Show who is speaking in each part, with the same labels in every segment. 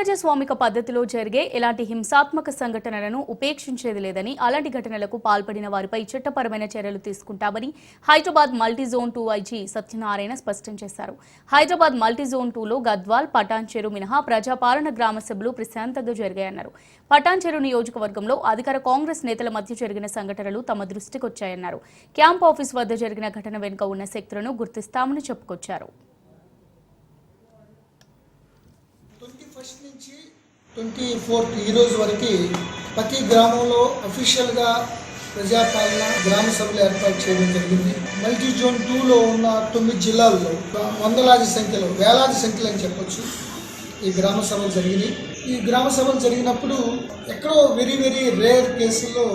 Speaker 1: అప్రజాస్వామిక పద్ధతిలో జరిగే ఎలాంటి హింసాత్మక సంఘటనలను ఉపేక్షించేది లేదని అలాంటి ఘటనలకు పాల్పడిన వారిపై చట్టపరమైన చర్యలు తీసుకుంటామని Hyderabad multi zone two IG Satyanarayana స్పష్టం చేశారు. హైదరాబాద్ మల్టీ జోన్ టూలో గద్వాల్ పటాన్చెరు మినహా ప్రజాపాలన గ్రామ సభలు ప్రశాంతంగా జరిగాయన్నారు. పటాన్చెరు నియోజకవర్గంలో అధికార కాంగ్రెస్ నేతల మధ్య జరిగిన సంఘటనలు తమ దృష్టికొచ్చాయన్నారు. క్యాంప్ ఆఫీస్ వద్ద జరిగిన ఘటన వెనుక ఉన్న శక్తులను గుర్తిస్తామని చెప్పుకొచ్చారు.
Speaker 2: ఫస్ట్ నుంచి ట్వంటీ ఫోర్త్ ఈరోజు వరకు ప్రతి గ్రామంలో అఫీషియల్గా ప్రజాపాలన గ్రామ సభలు ఏర్పాటు చేయడం జరిగింది. మల్టీ జోన్ టూలో ఉన్న తొమ్మిది జిల్లాల్లో వందలాది సంఖ్యలో వేలాది సంఖ్యలు అని చెప్పొచ్చు ఈ గ్రామ సభలు జరిగినాయి. ఈ గ్రామ సభలు జరిగినప్పుడు ఎక్కడో వెరీ వెరీ రేర్ కేసుల్లో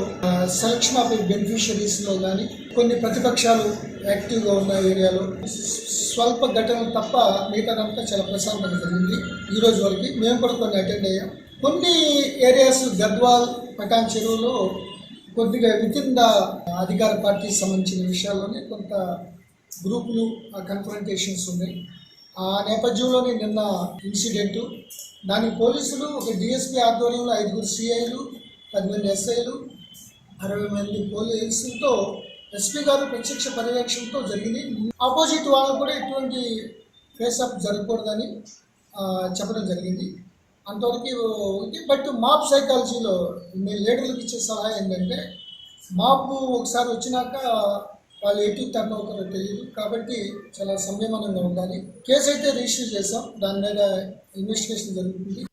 Speaker 2: సెలక్షన్ ఆఫ్ బెనిఫిషరీస్లో కానీ కొన్ని ప్రతిపక్షాలు యాక్టివ్గా ఉన్న ఏరియాలో స్వల్ప ఘటనలు తప్ప మిగతాదంతా చాలా ప్రశాంతంగా జరిగింది. ఈ రోజు వరకు మేము కూడా కొన్ని అటెండ్ అయ్యాం. కొన్ని ఏరియాస్ గద్వాల్ పటాన్ చెరువులో కొద్దిగా విత్ ద అధికార పార్టీకి సంబంధించిన విషయాల్లోనే కొంత గ్రూపులు కన్ఫరంటేషన్స్ ఉన్నాయి. ఆ నేపథ్యంలోనే నిన్న ఇన్సిడెంట్ దానికి పోలీసులు ఒక డిఎస్పీ ఆధ్వర్యంలో ఐదుగురు సిఐలు పది మంది ఎస్ఐలు అరవై మంది పోలీసులతో ఎస్పీ గారు ప్రత్యక్ష పర్యవేక్షణతో జరిగింది. ఆపోజిట్ వాళ్ళకు కూడా ఎటువంటి ఫేస్ అప్ జరగకూడదని చెప్పడం జరిగింది. అంతవరకు ఉంది. బట్ మాప్ సైకాలజీలో మీ లీడర్లకు ఇచ్చే సలహా ఏంటంటే మాపు ఒకసారి వచ్చినాక వాళ్ళు ఎటు టర్న్ అవుతారో తెలియదు. కాబట్టి చాలా సంయమనంగా ఉండాలి. కేసు అయితే రిజిస్టర్ చేసాం దాని మీద ఇన్వెస్టిగేషన్ జరుగుతుంది.